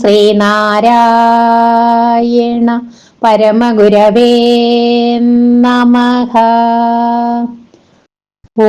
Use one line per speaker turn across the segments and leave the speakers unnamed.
ശ്രീനാരായണ പരമഗുരവേ നമ. ഓം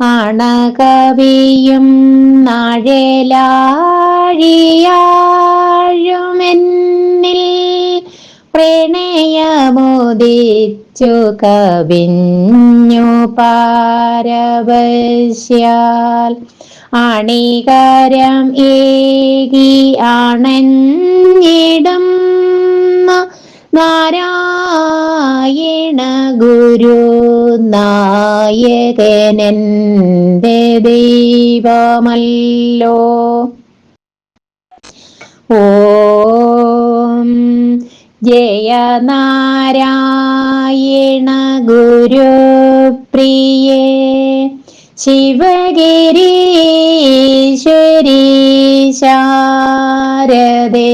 അണകവിയും നാഴലാഴിയാഴുമെന്നിൽ പ്രണയമുദിച്ചു കവിഞ്ഞു പാരവശ്യാൽ. അണികാരം ഏകി അണഞ്ഞിടം നാരായണ ഗുരു നായകനെന്റെ ദൈവമല്ലോ. ഓം ജയ നാരായണ ഗുരു പ്രിയേ ശിവഗിരീശ്വരി ശാരദേ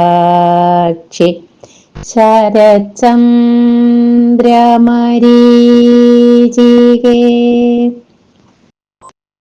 ചതുരാസ്യാക്ഷി ശരചന്ദ്രമരീചികേ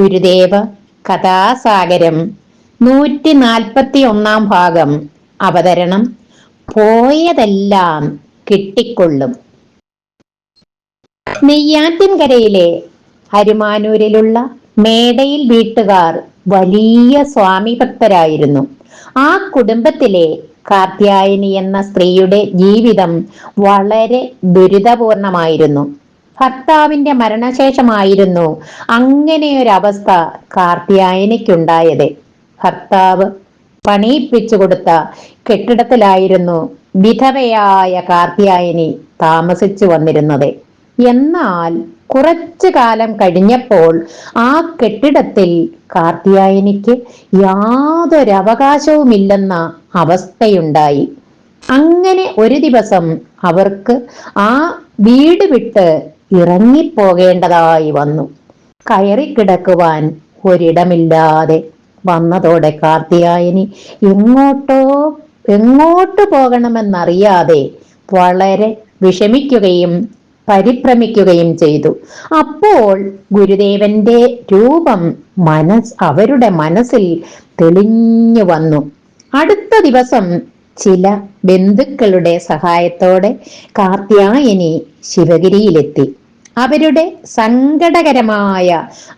ഗുരുദേവ കഥാസാഗരം നൂറ്റി നാൽപ്പത്തി ഒന്നാം ഭാഗം അവതരണം പോയതെല്ലാം കിട്ടിക്കൊള്ളും. നെയ്യാറ്റിൻകരയിലെ ഹരുമാനൂരിലുള്ള മേടയിൽ വീട്ടുകാർ വലിയ സ്വാമി ഭക്തരായിരുന്നു ആ കുടുംബത്തിലെ കാർത്യായനി എന്ന സ്ത്രീയുടെ ജീവിതം വളരെ ദുരിതപൂർണമായിരുന്നു. ഭർത്താവിന്റെ മരണശേഷമായിരുന്നു അങ്ങനെ ഒരു അവസ്ഥ കാർത്തിയായനയ്ക്കുണ്ടായത് ഭർത്താവ് പണിയിപ്പിച്ചു കൊടുത്ത കെട്ടിടത്തിലായിരുന്നു വിധവയായ കാർത്തിയായനി താമസിച്ചു വന്നിരുന്നത്. എന്നാൽ കുറച്ചു കാലം കഴിഞ്ഞപ്പോൾ ആ കെട്ടിടത്തിൽ കാർത്തിയായനിക്ക് യാതൊരു അവകാശവുമില്ലെന്ന അവസ്ഥയുണ്ടായി. അങ്ങനെ ഒരു ദിവസം അവർക്ക് ആ വീട് വിട്ട് ഇറങ്ങിപ്പോകേണ്ടതായി വന്നു. കയറി കിടക്കുവാൻ ഒരിടമില്ലാതെ വന്നതോടെ കാർത്തിയായനി എങ്ങോട്ടോ എങ്ങോട്ട് പോകണമെന്നറിയാതെ വളരെ വിഷമിക്കുകയും പരിഭ്രമിക്കുകയും ചെയ്തു. അപ്പോൾ ഗുരുദേവന്റെ രൂപം മനസ് അവരുടെ മനസ്സിൽ തെളിഞ്ഞു വന്നു. അടുത്ത ദിവസം ചില ബന്ധുക്കളുടെ സഹായത്തോടെ കാർത്യായനി ശിവഗിരിയിലെത്തി. അവരുടെ സങ്കടകരമായ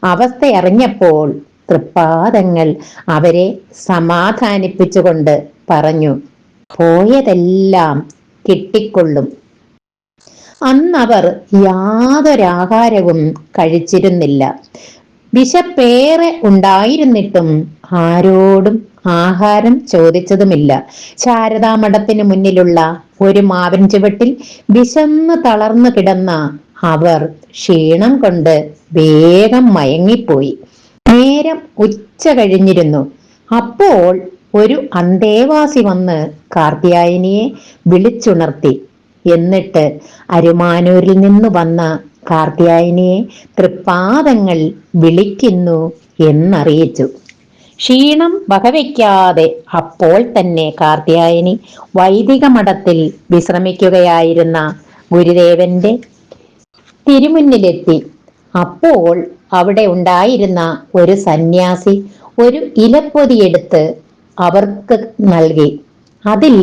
അവസ്ഥ അറിഞ്ഞപ്പോൾ തൃപ്പാദങ്ങൾ അവരെ സമാധാനിപ്പിച്ചുകൊണ്ട് പറഞ്ഞു പോയതെല്ലാം കിട്ടിക്കൊള്ളും. അന്നവർ യാതൊരാഹാരവും കഴിച്ചിരുന്നില്ല. വിശപ്പേറെ ഉണ്ടായിരുന്നിട്ടും ആരോടും ആഹാരം ചോദിച്ചതുമില്ല. ശാരദാമഠത്തിന് മുന്നിലുള്ള ഒരു മാവിൻ ചുവട്ടിൽ വിശന്ന് തളർന്നു കിടന്ന അവർ ക്ഷീണം കൊണ്ട് വേഗം മയങ്ങിപ്പോയി. നേരം ഉച്ച കഴിഞ്ഞിരുന്നു. അപ്പോൾ ഒരു അന്തേവാസി വന്ന് കാർത്തിയായനിയെ വിളിച്ചുണർത്തി. എന്നിട്ട് അരുമാനൂരിൽ നിന്ന് വന്ന കാർത്തിയായനിയെ തൃപ്പാദങ്ങൾ വിളിക്കുന്നു എന്നറിയിച്ചു. ക്ഷീണം വകവയ്ക്കാതെ അപ്പോൾ തന്നെ കാർത്തിയായനി വൈദിക മഠത്തിൽ വിശ്രമിക്കുകയായിരുന്ന ഗുരുദേവന്റെ തിരുമുന്നിലെത്തി. അപ്പോൾ അവിടെ ഉണ്ടായിരുന്ന ഒരു സന്യാസി ഒരു ഇലപ്പൊതിയെടുത്ത് അവർക്ക് നൽകി. അതിൽ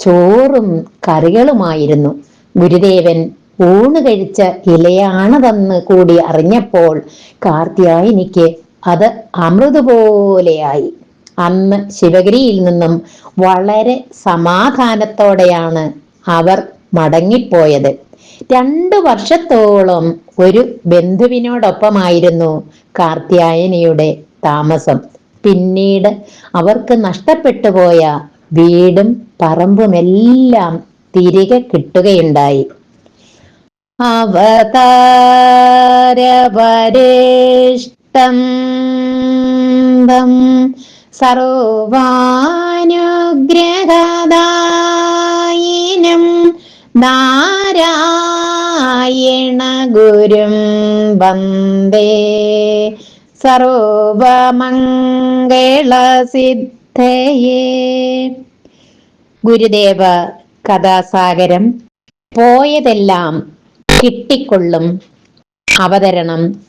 ചോറും കറികളുമായിരുന്നു. ഗുരുദേവൻ ഊണ് കഴിച്ച ഇലയാണതെന്ന് കൂടി അറിഞ്ഞപ്പോൾ കാർത്തിയായനിക്ക് അത് അമൃത് പോലെയായി അന്ന് ശിവഗിരിയിൽ നിന്നും വളരെ സമാധാനത്തോടെയാണ് അവർ മടങ്ങിപ്പോയത്. രണ്ട് വർഷത്തോളം ഒരു ബന്ധുവിനോടൊപ്പമായിരുന്നു കാർത്യായനിയുടെ താമസം. പിന്നീട് അവർക്ക് നഷ്ടപ്പെട്ടു പോയ വീടും പറമ്പുമെല്ലാം തിരികെ കിട്ടുകയുണ്ടായി. അവതാരപരിഷ്ടം സർവാനുഗ്രഹദായിനം നാരായണ ഗുരും വന്ദേ. സർവമംഗളസിദ്ധയേ. ഗുരുദേവ കഥാസാഗരം പോയതെല്ലാം കിട്ടിക്കൊള്ളും. അവതരണം